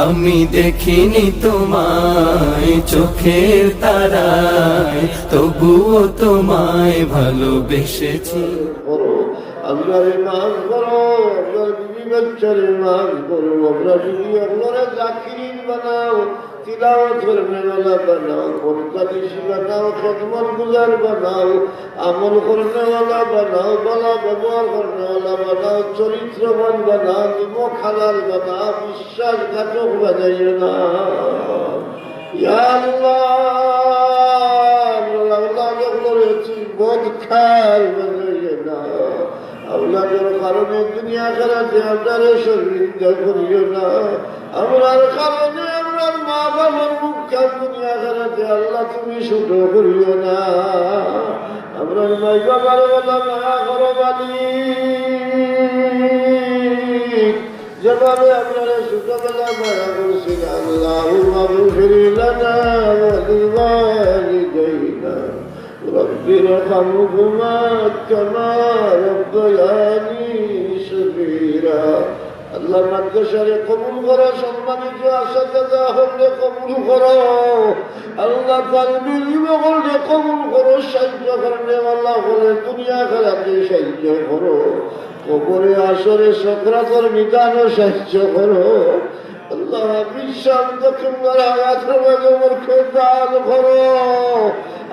আমি দেখিনি তোমায় চোখের তারায় তবুও তোমায় ভালোবেসেছি। করো বাচ্চারে মাল করব আমরা শুধু আপনারা জাকিরিন বানাও তিলাওয়াত করনেওয়ালা বানাও কোরকাদিসি বানাও খদমত গুজার বানাও আমল করনেওয়ালা বানাও বলা ব্যবহার করনেওয়ালা বানাও চরিত্রবান বানাও নিমক হালাল বানাও বিশ্বাসঘাতক বানাইও না আল্লাহ আল্লাহ আল্লাহ বদ খাল আল্লাহর কারণে দুনিয়া খেলাতে আপনার শরীর করিও না। আমরার কারণে আমরার মা বাবার মুখ খান দুনিয়া খেলাতে আল্লাহ তুমি ছোট করিও না। আমরার মাই বাবার বলা মায়া করো বালি যেভাবে আপনারা ছোটবেলা মায়া করছেন, আল্লাহ বাবু ফিরিলানা ওয়ালিদাইনা। رب ارحمهما كما ربياني صغيرا আল্লাহ মাদ্রাসারে কবুল করো সম্মানিত আসাদা হলে কবুল করো আল্লাহ তালবিল হলে কবুল করো সাহায্য করলে আল্লাহ হলে দুনিয়া খেলাতে সাহায্য করো কবরে আসরে সক্রাতর নিদানও সাহায্য করো আল্লাহ বিশ্বাস আঘাত দান করো।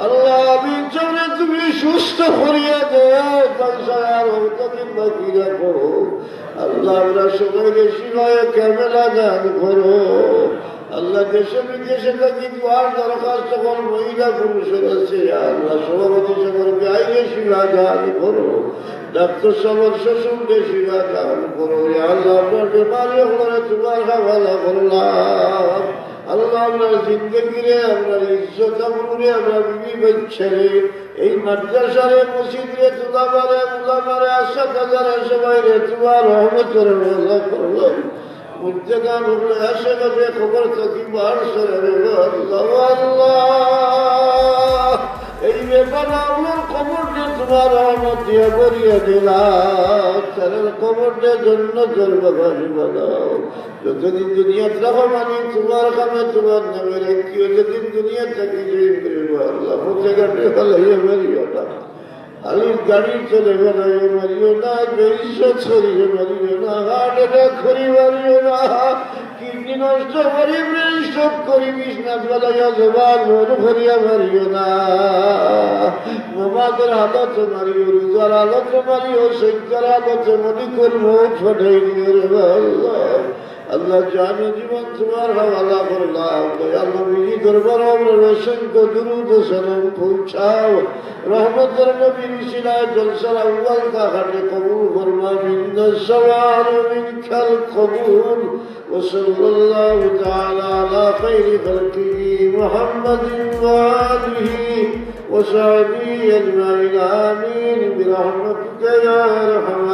আল্লাহ চলে তুমি সুস্থ করিয়া দেও আর কতদিন বাকি রাখো। আল্লাহ, আমরা সবাই বেশি নয় ক্যামেরা দান করো। আল্লাহ, দেশে বিদেশে থাকি দোয়ার দরখাস্ত কর, মহিলা পুরুষের আছে আল্লাহ, সভাপতি সকলকে আইনে শিলা দান করো। ডাক্তার সবার শ্বশুর শিলা দান করো। আল্লাহ আপনার বেমারি করে তোমার হাওয়ালা করলাম আল্লাহ আপনার জিন্দগিরে আপনার ইজ্জত আমরে আমরা বিবি বাচ্চারে এই মাদ্রাসারে মসজিদরে তুলাবারে মুলাবারে আশা কাজারে সবাই রে তোমার রহমতের রোজা করল মুদ্দেগান হলে আশেপাশে খবর থাকি বার সরে আল্লাহ এই ব্যাপারে আমার খবর যে তোমার রহমত দিয়ে বরিয়ে দিলাম। তাদের খবর যে জন্য ভাবি বানাও যতদিন দুনিয়া রাখো মানে তোমার কামে তোমার নামে রেখি, যতদিন দুনিয়া থাকি জয়ী করিব আল্লাহ মুখে কাটে ফেলাইয়ে বেরিয়ে না। আলির গাড়ি চলে বেড়াইয়ে মারিও না বেরিশ ছড়িয়ে মারিও না, হার্ট অ্যাটাক করি মারিও না। কিডনি নষ্ট করি, ব্রেন স্ট্রোক করি বিষ্ণাথ বেলাইয়া জবান করিয়া মারিও না। নমাজের মারিও রোজার হালত ও সৈক্যের মনে করব রে আল্লাহ আল্লাহ জানি জীবন তোমার হাওয়ালা করলাম আল্লাহ মিলি দরবার আমরা অসংখ্য দুরুদ সালাম পৌঁছাও রহমতের নবীর শিলায় জলসার আউ্বাল কাহারে কবুল ফরমা মিন সওয়ার মিন খাল কবুল وصلى الله تعالى على خير خلقه محمد وآله وصحبه أجمعين آمين برحمتك يا أرحم